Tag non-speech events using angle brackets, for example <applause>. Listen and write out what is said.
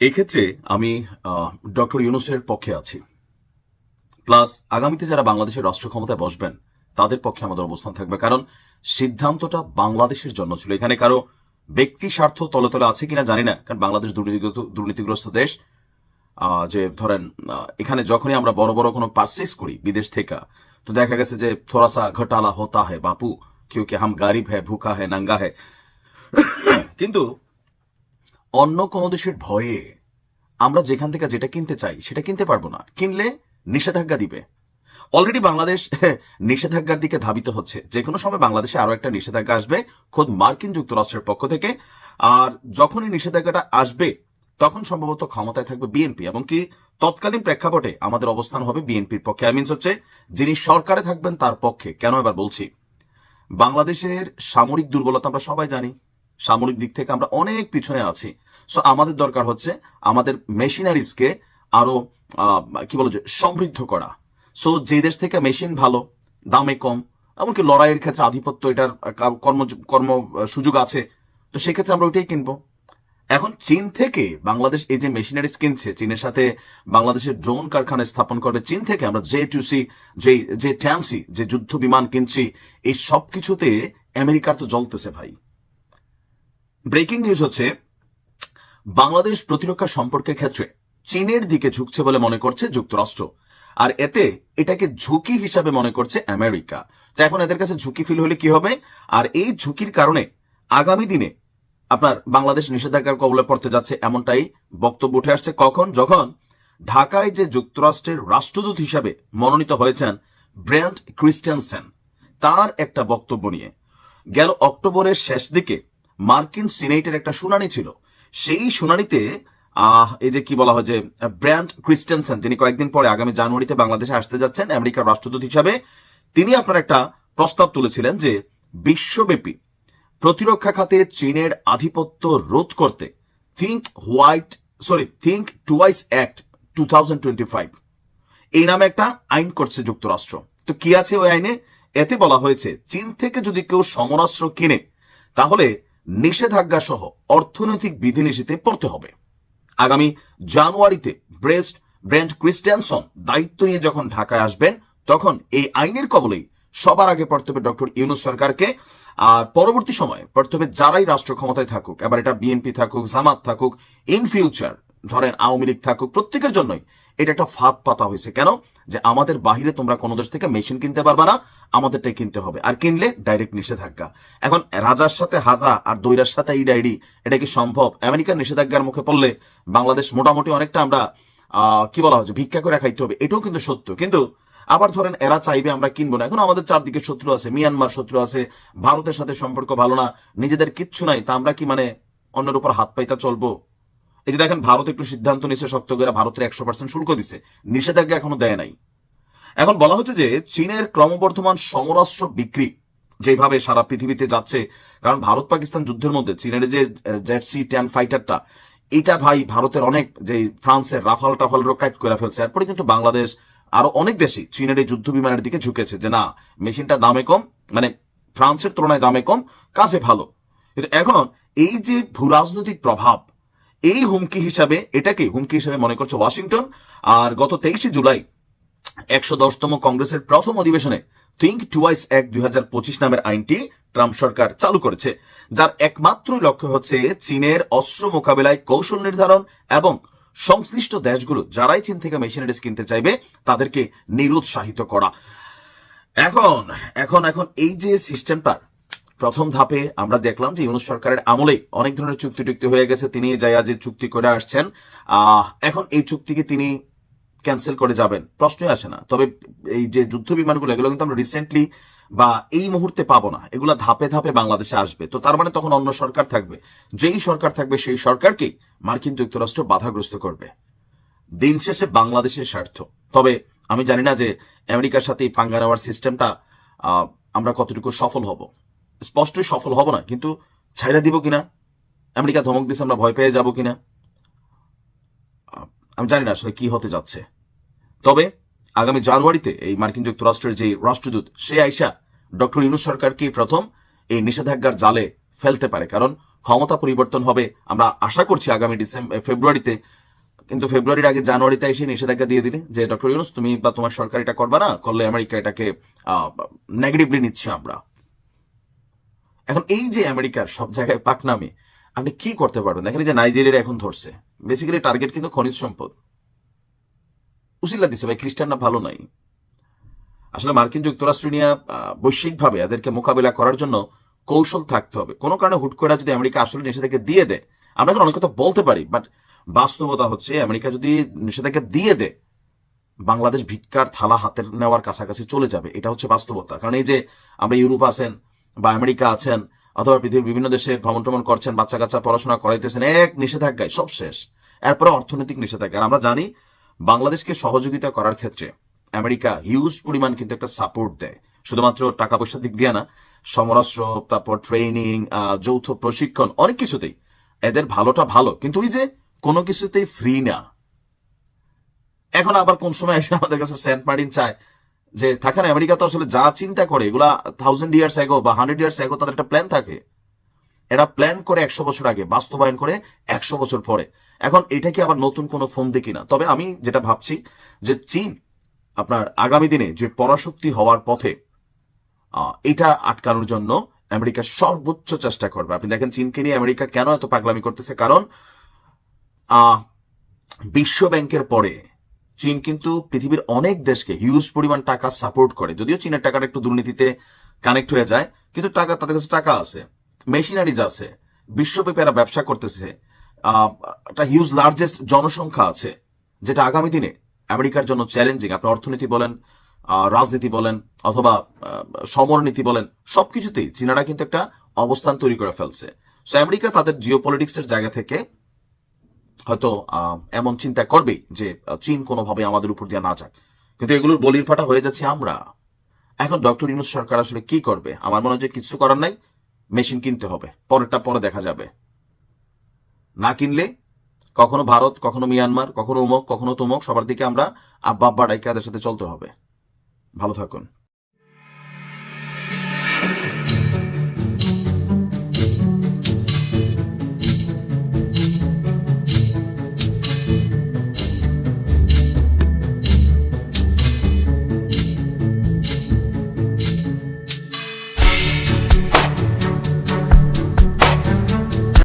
এক্ষেত্রে আমি ডক্টর ইউনুসের পক্ষে আছি। প্লাস আগামীতে যারা বাংলাদেশের রাষ্ট্র ক্ষমতায় বসবেন, তাদের পক্ষে আমাদের অবস্থান থাকবে। কারণ সিদ্ধান্তটা বাংলাদেশের জন্য ছিল। এখানে কারও ব্যক্তি স্বার্থ তলে তলে আছে কিনা জানি না। কারণ বাংলাদেশ দুর্নীতিগ্রস্ত দেশ। যে ধরেন এখানে যখনই আমরা বড় বড় কোনো পার্সেস করি বিদেশ থেকে, তো দেখা গেছে যে থোড়াসা ঘটালা হতা হে বাপু, কেউ কে হাম গারিব হ্যাঁ ভুকা হ্যাঁ নাঙ্গা হ্যাঁ কিন্তু অন্য কোনো দেশের ভয়ে আমরা যেখান থেকে যেটা কিনতে চাই, সেটা কিনতে পারব না। কিনলে নিষেধাজ্ঞা দিবে। অলরেডি বাংলাদেশ <laughs> নিষেধাজ্ঞার দিকে ধাবিত হচ্ছে। যে কোনো সময় বাংলাদেশে আরও একটা নিষেধাজ্ঞা আসবে, খোদ মার্কিন যুক্তরাষ্ট্রের পক্ষ থেকে। আর যখনই নিষেধাজ্ঞাটা আসবে, তখন সম্ভবত ক্ষমতায় থাকবে বিএনপি। এবং কি তৎকালীন প্রেক্ষাপটে আমাদের অবস্থান হবে বিএনপির পক্ষে। আই মিনস হচ্ছে, যিনি সরকারে থাকবেন তার পক্ষে। কেন এবার বলছি? বাংলাদেশের সামরিক দুর্বলতা আমরা সবাই জানি। সামরিক দিক থেকে আমরা অনেক পিছনে আছি। সো আমাদের দরকার হচ্ছে আমাদের মেশিনারিজকে আরও আহ, কি বলো সমৃদ্ধ করা। সো যে দেশ থেকে মেশিন ভালো দামে কম এমনকি লড়াইয়ের ক্ষেত্রে আধিপত্য এটার কর্ম কর্ম সুযোগ আছে তো সেক্ষেত্রে আমরা ওইটাই কিনবো। এখন চীন থেকে বাংলাদেশ এই যে মেশিনারিজ কিনছে চীনের সাথে বাংলাদেশের ড্রোন কারখানা স্থাপন করবে চীন থেকে আমরা জে টু সি যে যে ট্যান্সি যে যুদ্ধ বিমান কিনছি এই সব কিছুতে আমেরিকার তো জ্বলতেছে ভাই। ব্রেকিং নিউজ হচ্ছে, বাংলাদেশ প্রতিরক্ষা সম্পর্কের ক্ষেত্রে চীনের দিকে ঝুঁকছে বলে মনে করছে যুক্তরাষ্ট্র। আর এতে এটাকে ঝুঁকি হিসাবে মনে করছে আমেরিকা। তো এখন এদের কাছে ঝুঁকি ফিল হলে কি হবে? আর এই ঝুঁকির কারণে আগামী দিনে আপনার বাংলাদেশ নিষেধাজ্ঞার কবলে পড়তে যাচ্ছে এমনটাই বক্তব্য উঠে আসছে। কখন? যখন ঢাকায় যে যুক্তরাষ্ট্রের রাষ্ট্রদূত হিসাবে মনোনীত হয়েছেন ব্র্যান্ড ক্রিস্টিয়ানসেন তার একটা বক্তব্য নিয়ে। গেল অক্টোবরের শেষ দিকে মার্কিন সিনেটের একটা শুনানি ছিল। সেই শুনানিতে, আহ, এই যে কি বলা হয় যে, ব্র্যান্ড ক্রিস্টেনসেন, যিনি কয়েকদিন পরে আগামী জানুয়ারিতে বাংলাদেশে আসতে যাচ্ছেন, আমেরিকার রাষ্ট্রদূত হিসাবে, তিনি আপনার একটা প্রস্তাব তুলেছিলেন যে, বিশ্বব্যাপী প্রতিরক্ষা খাতে চীনের আধিপত্য রোধ করতে think white sorry think twice act to এই নামে একটা আইন করছে যুক্তরাষ্ট্র। তো কি আছে ওই আইনে? এতে বলা হয়েছে, চীন থেকে যদি কেউ সমরাস্ত্র কিনে, তাহলে নিষেধাজ্ঞা সহ অর্থনৈতিক বিধিনিষেধে পড়তে হবে। আগামী জানুয়ারিতে ব্রেস্ট ব্রেন্ট ক্রিস্টিয়ানসন দায়িত্ব নিয়ে যখন ঢাকায় আসবেন, তখন এই আইনের কবলেই সবার আগে পড়তে হবে ডক্টর ইউনুস সরকারকে। আর পরবর্তী সময়ে পড়তে হবে যারাই রাষ্ট্র ক্ষমতায় থাকুক, এবার এটা বিএনপি থাকুক, জামাত থাকুক, ইন ফিউচার ধরেন আওয়ামী লীগ থাকুক, প্রত্যেকের জন্যই এটা একটা ফাঁদ পাতা হয়েছে। কেন? যে আমাদের বাহিরে তোমরা কোনো দেশ থেকে মেশিন কিনতে পারবা না, আমাদেরটাই কিনতে হবে। আর কিনলে ডাইরেক্ট নিষেধাজ্ঞা। এখন রাজার সাথে হাজা আর দৈরার সাথে এই ডায়েরি এটা কি সম্ভব? আমেরিকার নিষেধাজ্ঞার মুখে পড়লে বাংলাদেশ মোটামুটি অনেকটা আমরা কি বলা হচ্ছে ভিক্ষা করে খাইতে হবে। এটাও কিন্তু সত্য। কিন্তু আবার ধরেন এরা চাইবে আমরা কিনবো না। এখন আমাদের চারদিকে শত্রু আছে, মিয়ানমার শত্রু আছে, ভারতের সাথে সম্পর্ক ভালো না, নিজেদের কিচ্ছু নাই, তা আমরা কি মানে অন্যের উপর হাত পাইতা চলবো? এই যে দেখেন, ভারত একটু সিদ্ধান্ত নিছে শক্ত করে ভারতের একশো পার্সেন্ট শুল্ক দিছে। নিষেধাজ্ঞা এখনও দেয় নাই। এখন বলা হচ্ছে যে, চীনের ক্রমবর্ধমান সমরাস্ত্র বিক্রি যেভাবে সারা পৃথিবীতে যাচ্ছে, কারণ ভারত পাকিস্তান যুদ্ধের মধ্যে চীনের যে জেড সি টেন ফাইটারটা এটা ভাই ভারতের অনেক যে ফ্রান্সের রাফাল টাফাল রোকায়ত করে ফেলছে। এরপরে কিন্তু বাংলাদেশ, আরও অনেক দেশই চীনের এই যুদ্ধ বিমানের দিকে ঝুঁকেছে যে না, মেশিনটা দামে কম মানে ফ্রান্সের তুলনায় দামে কম, কাজে ভালো। কিন্তু এখন এই যে ভূরাজনৈতিক প্রভাব এই হুমকি হিসাবে এটাকে হুমকি হিসাবে মনে করছে ওয়াশিংটন। আর গত তেইশে জুলাই, একশো দশতম কংগ্রেসের প্রথম অধিবেশনে থিঙ্ক টুয়াইস এক দুই নামের আইনটি ট্রাম্প সরকার চালু করেছে, যার একমাত্র লক্ষ্য হচ্ছে চীনের অস্ত্র মোকাবেলায় কৌশল নির্ধারণ এবং সংশ্লিষ্ট দেশগুলো যারাই চীন থেকে মেশিনারিজ কিনতে চাইবে, তাদেরকে নিরুৎসাহিত করা। এখন এখন এখন এই যে সিস্টেমটা প্রথম ধাপে আমরা দেখলাম যে ইউনুস সরকারের আমলে অনেক ধরনের চুক্তি টুক্তি হয়ে গেছে। তিনি যাইয়া যে চুক্তি করে আসছেন এখন এই চুক্তিকে তিনি ক্যান্সেল করে যাবেন। প্রশ্নই আসে না। তবে এই যে যুদ্ধ বিমানগুলো, এগুলো কিন্তু আমরা রিসেন্টলি বা এই মুহূর্তে পাবো না। এগুলো ধাপে ধাপে বাংলাদেশে আসবে। তো তার মানে তখন অন্য সরকার থাকবে। যেই সরকার থাকবে, সেই সরকারকে মার্কিন যুক্তরাষ্ট্র বাধাগ্রস্ত করবে। দিন শেষে বাংলাদেশের স্বার্থ। তবে আমি জানি না যে আমেরিকার সাথে পাঙ্গা নেওয়ার সিস্টেমটা আমরা কতটুকু সফল হব। স্পষ্টই সফল হব না, কিন্তু ছাইরা দিব কিনা? আমেরিকা ধমক দিছে, আমরা ভয় পেয়ে যাব কিনা? আমি জানি না আসলে কি হতে যাচ্ছে। তবে আগামী জানুয়ারিতে এই মার্কিন যুক্তরাষ্ট্রের যে রাষ্ট্রদূত, সে আইসা ডক্টর ইউনুস সরকারকে প্রথম এই নিষেধাজ্ঞার জালে ফেলতে পারে, কারণ ক্ষমতা পরিবর্তন হবে আমরা আশা করছি আগামী ডিসেম্বর ফেব্রুয়ারিতে। কিন্তু ফেব্রুয়ারির আগে জানুয়ারিতে এসে নিষেধাজ্ঞা দিয়ে দিলে যে, ডক্টর ইউনুস, তুমি বা তোমার সরকার এটা করবা না, করলে আমেরিকা এটাকে নেগেটিভলি নিচ্ছে আমরা। এখন এই যে আমেরিকার সব জায়গায় পাকনামে, আপনি কি করতে পারবেন? দেখেন যে নাইজেরিয়া এখন ধরছে। বেসিক্যালি টার্গেট কিন্তু খনিজ সম্পদ। উসিল্লা দিছে, ভাই, খ্রিস্টানরা ভালো নাই। আসলে মার্কিন যুক্তরাষ্ট্র নিয়ে বৈশ্বিকভাবে এদেরকে মোকাবিলা করার জন্য কৌশল থাকতে হবে। কোনো কারণে হুট করে যদি আমেরিকা আসলে নিষেধাজ্ঞা দিয়ে দেয়, আমরা এখন অনেক কথা বলতে পারি বাট বাস্তবতা হচ্ছে আমেরিকা যদি নিষেধাজ্ঞা দিয়ে দেয়, বাংলাদেশ ভিক্ষার থালা হাতের নেওয়ার কাছাকাছি চলে যাবে। এটা হচ্ছে বাস্তবতা। কারণ এই যে আমরা ইউরোপ আছেন বা আমেরিকা আছেন অথবা পৃথিবীর বিভিন্ন দেশে ভ্রমণ ট্রমণ করছেন বাচ্চা কাচ্চা পড়াশোনা করাইতেছেন এক নিষেধাজ্ঞায় সব শেষ। এরপরে অর্থনৈতিক নিষেধাজ্ঞা। আর আমরা জানি বাংলাদেশকে সহযোগিতা করার ক্ষেত্রে আমেরিকা হিউজ পরিমাণ কিন্তু একটা সাপোর্ট দেয়। শুধুমাত্র টাকা পয়সার দিক দিয়ে না, সমরাস্ত্র, তারপর ট্রেনিং যৌথ প্রশিক্ষণ, অনেক কিছুতেই। এদের ভালোটা ভালো, কিন্তু ওই যে কোনো কিছুতেই ফ্রি না। এখন আবার কোন সময় এসে আমাদের কাছে সেন্ট মার্টিন চায় যে থাকে না, আমেরিকা তো আসলে যা চিন্তা করে, এগুলা থাউজেন্ড ইয়ার্স এগো বা হান্ড্রেড ইয়ার্স এগো তাদের একটা প্ল্যান থাকে। এরা প্ল্যান করে একশো বছর আগে, বাস্তবায়ন করে একশো বছর পরে। এখন এটা কি আবার নতুন কোনো দেখি না তবে আমি যেটা ভাবছি যে চীন আপনার আগামী দিনে যে পরাশক্তি হওয়ার পথে এটা আটকানোর জন্য আমেরিকা সর্বোচ্চ চেষ্টা করবে। আপনি দেখেন চীনকে নিয়ে আমেরিকা কেন এত পাগলামি করতেছে? কারণ বিশ্ব ব্যাংকের পরে চীন কিন্তু পৃথিবীর অনেক দেশকে হিউজ পরিমাণ টাকা সাপোর্ট করে। যদিও চীনের টাকাটা একটু দুর্নীতিতে কানেক্ট হয়ে যায়, কিন্তু টাকা, তাদের কাছে টাকা আছে। মেশিনারিজ আছে, বিশ্বব্যাপী এরা ব্যবসা করতেছে। একটা হিউজ লার্জেস্ট জনসংখ্যা আছে, যেটা আগামী দিনে আমেরিকার জন্য চ্যালেঞ্জিং আপনি অর্থনীতি বলেন রাজনীতি বলেন, অথবা সমরনীতি বলেন, সবকিছুতেই চীনারা কিন্তু একটা অবস্থান তৈরি করে ফেলছে। সো আমেরিকা তাদের জিও পলিটিক্সের জায়গা থেকে হয়তো এমন চিন্তা করবে যে চীন কোনোভাবে আমাদের উপর দিয়ে না যাক। কিন্তু এগুলোর বলির ফাটা হয়ে যাচ্ছে আমরা। এখন ডক্টর ইউনুস সরকার আসলে কি করবে? আমার মনে হয় কিছু করার নাই, মেশিন কিনতে হবে। পরেরটা পরে দেখা যাবে। না কিনলে, কখনো ভারত, কখনো মিয়ানমার, কখনো উমক, কখনো তুমক, সবার দিকে আমরা আব্বা আব্বা ডাইকে তাদের সাথে চলতে হবে। ভালো থাকুন।